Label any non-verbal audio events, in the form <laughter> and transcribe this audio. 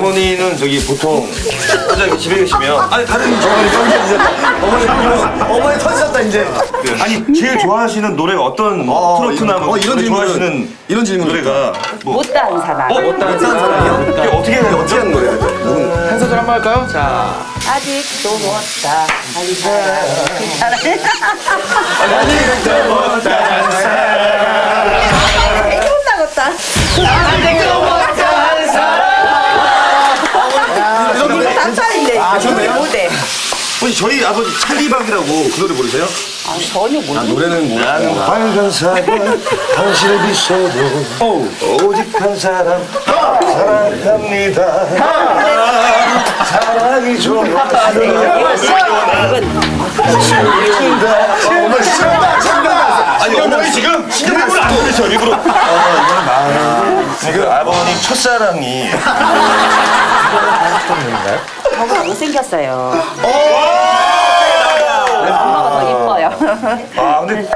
어머니는 저기 보통 혼자 집에 계시면 아니 다른 어머니 어머니 어머니 터지셨다 이제. 아니 제일 좋아하시는 노래가 어떤 어, 트로트나 뭐 어, 이런 노래 질문은- 좋아하시는 이런 질문은 노래가 뭐 못다한 사람. 어? 어떤 사람이요? 이게 어떻게 해야 어떻게 하는 거예요? 누군? 한 소절 한 번 할까요? 자. 아직도 못다 한 사람. 되게 좋네요. 못해. 혹시 저희 아버지 찰리박이라고 그 노래 모르세요? 아, 전혀 모르. 노래는 뭐? 나는 빨간 사과 당신의 비서도 오직 한 사람 사랑합니다 사랑이 좀 아니 어머니 지금 일부러 안 그러셔 일부러 어 이거는 마음 지금 아버님 첫사랑이 <laughs> 저보다 못생겼어요. 엄마가 더 이뻐요. 아 근데